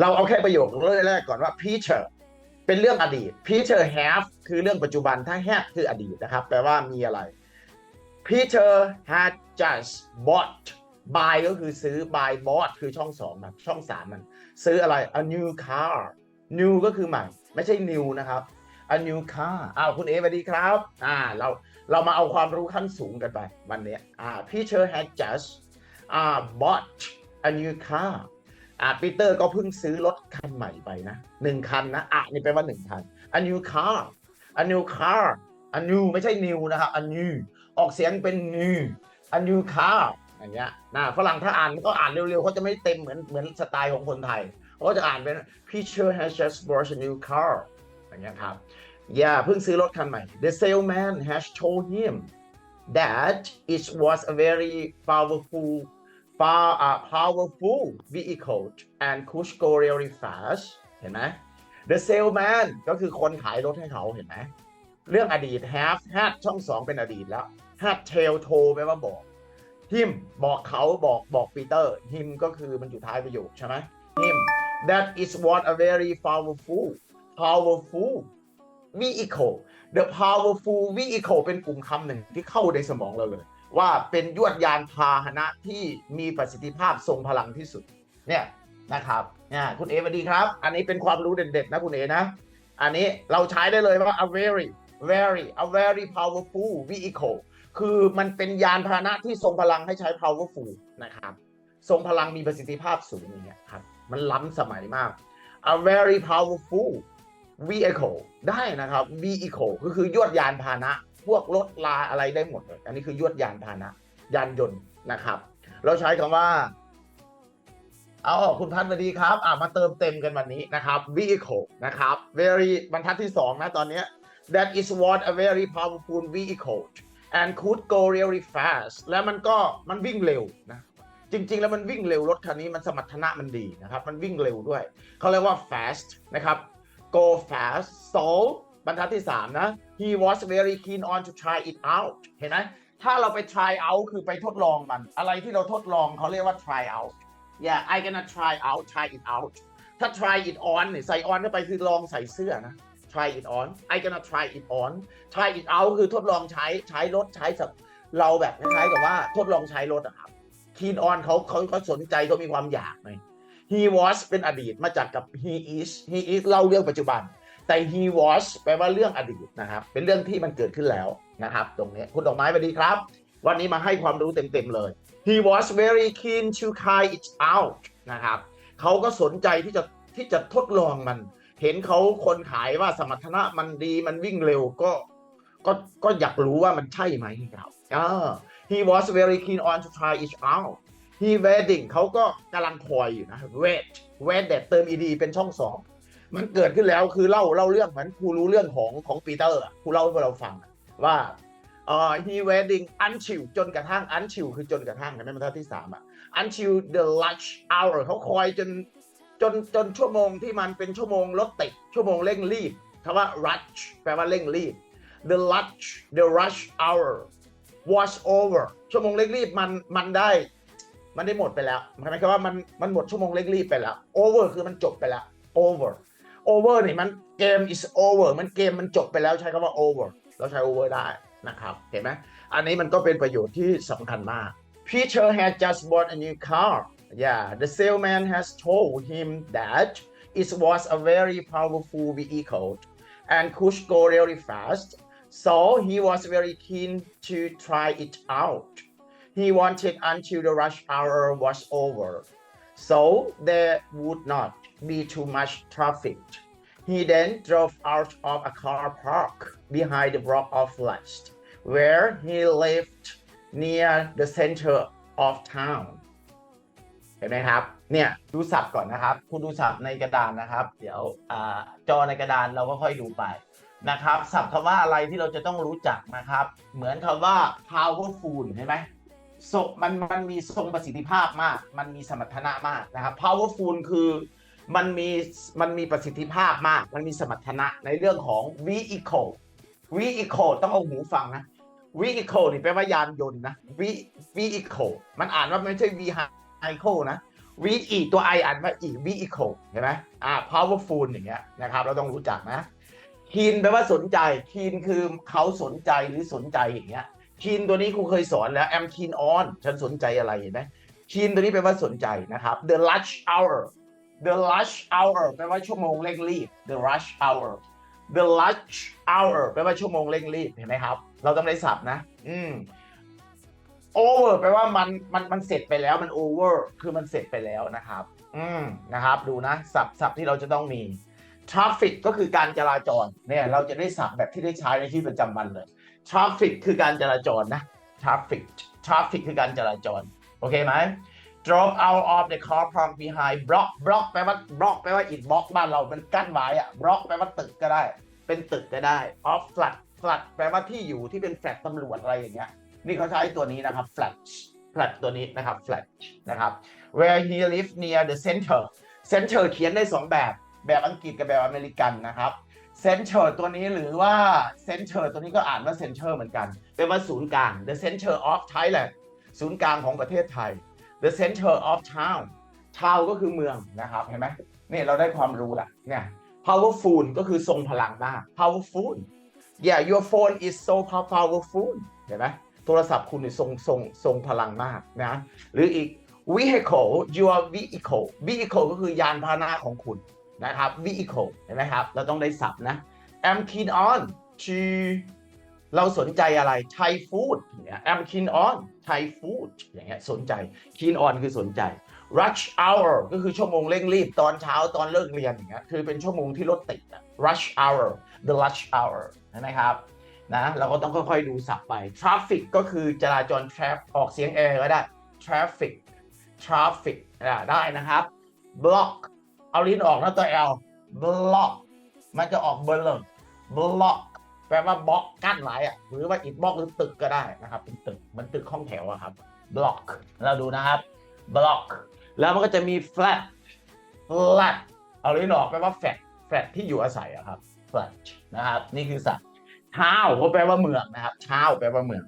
เราเอาแค่ประโยคแรกก่อนว่า Peter เป็นเรื่องอดีต Peter have คือเรื่องปัจจุบันถ้า had คืออดีตนะครับ แปลว่ามีอะไร Peter had just bought buy ก็คือซื้อ buy bought คือช่องสองนะช่องสามมัน ซื้ออะไร a new car new ก็คือใหม่ ไม่ใช่ new นะครับ a new car อ้าวคุณเอสวัสดีครับ อ่าเราเรามาเอาความรู้ขั้นสูงกันไปวันนี้อ่า Peter had just อ่า bought a new car อาปีเตอร์ก็เพิ่งซื้อรถคันใหม่ไปนะหนึ่งคันนะอะนี่แปลว่าหนึ่งคัน a new car a new car a new ไม่ใช่ new นะครับ a new ออกเสียงเป็น new a new car อย่างเงี้ยนะฝรั่งถ้าอ่านก็อ่านเร็วๆเขาจะไม่เต็มเหมือนเหมือนสไตล์ของคนไทยเขาก็จะอ่านเป็น Peter has just bought a new car อย่างเงี้ยครับ yeah เพิ่งซื้อรถคันใหม่ the salesman has told him that it was a very powerful far uh, powerful vehicle and could go really fast เห็นไหม the salesman ก็คือคนขายรถให้เขาเห็นไหม เรื่องอดีต have had ช่องสองเป็นอดีตแล้ว had tell told แปลว่าบอก him บอกเขาบอกบอกปีเตอร์ him ก็คือมันอยู่ท้ายประโยคใช่ไหม him that is what a very powerful powerful vehicle the powerful vehicle เป็นกลุ่มคำหนึ่งที่เข้าในสมองเราเลย ว่าเป็นยวดยานพาหนะที่มีประสิทธิภาพทรงพลังที่สุดเนี่ยนะครับเนี่ยคุณเอสวัสดีครับ อันนี้เป็นความรู้เด็ดๆนะคุณเอนะ อันนี้เราใช้ได้เลยว่า a very very a very powerful vehicle คือมันเป็นยานพาหนะที่ทรงพลังให้ใช้ powerful นะครับ ทรงพลังมีประสิทธิภาพสูงเงี้ยครับ มันล้ำสมัยมาก a very powerful vehicle ได้นะครับ vehicle ก็คือยวดยานพาหนะ พวกรถลาอะไรได้หมดเลยอันนี้คือยวดยานพาหนะ ยานยนต์นะครับ เราใช้คำว่า เอาคุณพัฒน์สวัสดีครับ อ่ามาเติมเต็มกันวันนี้นะครับ vehicle นะครับ very บรรทัดที่สองนะตอนเนี้ย that is what a very powerful vehicle and could go really fast แล้วมันก็มันวิ่งเร็วนะจริง ๆ แล้วมันวิ่งเร็วรถคันนี้มันสมรรถนะมันดีนะครับ มันวิ่งเร็วด้วย เขาเรียกว่า fast นะครับ go fast so บรรทัดที่ 3 นะ he was very keen on to try it out เห็นไหมถ้าเราไป try out คือไปทดลองมัน อะไรที่เราทดลองเขาเรียกว่า try out yeah I gonna try out try it out ถ้า try it on เนี่ยใส่ on เข้าไปคือลองใส่เสื้อนะ try it on I gonna try it on try it out คือทดลองใช้ใช้รถใช้สับเราแบบคล้ายๆกับว่าทดลองใช้รถอะครับ keen on เขาเขาเขาสนใจเขามีความอยากไง he was เป็นอดีตมาจากกับ he is he is เล่าเรื่องปัจจุบัน แต่ he was แปลว่าเรื่องอดีตนะครับ เป็นเรื่องที่มันเกิดขึ้นแล้วนะครับ ตรงนี้คุณดอกไม้สวัสดีครับ วันนี้มาให้ความรู้เต็มๆเลย he was very keen to try it out นะครับเขาก็สนใจที่จะที่จะทดลองมัน เห็นเขาคนขายว่าสมรรถนะมันดีมันวิ่งเร็วก็ก็ก็อยากรู้ว่ามันใช่ไหมครับอ่า he was very keen on to try it out he waiting เขาก็กำลังคอยอยู่นะ wait wait เด็ดเติม ed เป็นช่องสอง มันเกิดขึ้นแล้วคือเล่าเล่าเรื่องเหมือนครูรู้เรื่องของของปีเตอร์อะครูเล่าให้พวกเราฟังว่าเอ่อ he waiting until จนกระทั่ง until คือจนกระทั่งนะบรรทัดที่สามอะ until the lunch hour เขาคอยจนจนจนชั่วโมงที่มันเป็นชั่วโมงรถติดชั่วโมงเร่งรีบคำว่า rush แปลว่าเร่งรีบ the lunch the rush hour was over ชั่วโมงเร่งรีบมันมันได้ มันได้หมดไปแล้วหมายความว่ามันมันหมดชั่วโมงเร่งรีบไปแล้ว over คือมันจบไปแล้ว over over นี่มันเกม is over มันเกมมันจบไปแล้วใช้คำว่า over เราใช้ over ได้นะครับ เห็นไหมอันนี้มันก็เป็นประโยชน์ที่สำคัญมาก Peter had just bought a new car yeah the salesman has told him that it was a very powerful vehicle and could go really fast so he was very keen to try it out he wanted until the rush hour was over so there would not be too much traffic. He then drove out of a car park behind the block of flats, where he lived near the center of town. เห็นไหมครับ เนี่ยดูศัพท์ก่อนนะครับ คุณดูศัพท์ในกระดานนะครับ เดี๋ยวอาจอในกระดานเราก็ค่อยดูไปนะครับศัพท์คำว่าอะไรที่เราจะต้องรู้จักนะครับ เหมือนคำว่า powerful เห็นไหมศพมันมันมีทรงประสิทธิภาพมาก มันมีสมรรถนะมากนะครับ powerful คือ มันมีมันมีประสิทธิภาพมาก มันมีสมรรถนะในเรื่องของ vehicle vehicle ต้องเอาหูฟังนะ vehicle นี่แปลว่ายานยนต์นะ V vehicle มันอ่านว่าไม่ใช่ vehicle นะวีอีตัว I อ่านว่าอี vehicle เห็นไหมอ่า powerful อย่างเงี้ยนะครับ เราต้องรู้จักนะ keen แปลว่าสนใจ keen คือเขาสนใจหรือสนใจอย่างเงี้ย keen ตัวนี้ครูเคยสอนแล้ว am keen on ฉันสนใจอะไรเห็นไหม keen ตัวนี้แปลว่าสนใจนะครับ the rush hour the rush hour แปลว่าชั่วโมงเร่งรีบ the rush hour the rush hour แปลว่าชั่วโมงเร่งรีบเห็นไหมครับ เราต้องได้สับนะ อืม over แปลว่ามันมันมันเสร็จไปแล้วมัน over คือมันเสร็จไปแล้วนะครับ อืมนะครับ ดูนะสับสับที่เราจะต้องมี traffic ก็คือการจราจรเนี่ย เราจะได้สับแบบที่ได้ใช้ในชีวิตประจำวันเลย traffic คือการจราจรนะ traffic traffic คือการจราจร โอเคไหม drop out of the car park behind block block แปลว่า block แปลว่า it block บ้านเรามันกั้นไว้อะ block แปลว่าตึกก็ได้ เป็นตึกก็ได้ off flat flat แปลว่าที่อยู่ที่เป็นแฟลตตำรวจอะไรอย่างเงี้ย นี่เขาใช้ตัวนี้นะครับ flat flat ตัวนี้นะครับ flat นะครับ where he live near the center center เขียนได้สองแบบ แบบอังกฤษกับแบบอเมริกันนะครับ center ตัวนี้หรือว่า center ตัวนี้ก็อ่านว่า center เหมือนกัน แปลว่าศูนย์กลาง the center of Thailand ศูนย์กลางของประเทศไทย the center of town town ก็คือเมืองนะครับเห็นไหมนี่เราได้ความรู้ละเนี่ย powerful ก็คือทรงพลังมาก powerful yeah your phone is so powerful เห็นไหมโทรศัพท์คุณทรงทรงทรงพลังมากนะหรืออีก vehicle your vehicle vehicle ก็คือยานพาหนะของคุณนะครับ vehicle เห็นไหมครับ เราต้องได้สับนะ am keen on to เราสนใจอะไร Thai food เนี่ย am keen on Thai food อย่างเงี้ยสนใจ keen on คือสนใจ rush hour ก็คือชั่วโมงเร่งรีบตอนเช้าตอนเลิกเรียนอย่างเงี้ยคือเป็นชั่วโมงที่รถติดอะ rush hour the rush hour นไหมครับนะเราก็ต้องค่อยๆดูสับไป traffic ก็คือจราจร traffic ออกเสียง air ก็ได้ traffic traffic ได้นะครับ block เอาลิ้นออกนะตัว L block มันจะออกเบลล์ block แปลว่าบล็อกกั้นไว้อะหรือว่าอิฐบล็อกหรือตึกก็ได้นะครับ เป็นตึกมันตึกห้องแถวอะครับบล็อกเราดูนะครับบล็อกแล้วมันก็จะมีแฟลตแฟลตเอาลิ้นออกแปลว่าแฟลตแฟลตที่อยู่อาศัยอะครับแฟลตนะครับ นี่คือสัตว์เช้าก็แปลว่าเมืองนะครับเช้าแปลว่าเมือง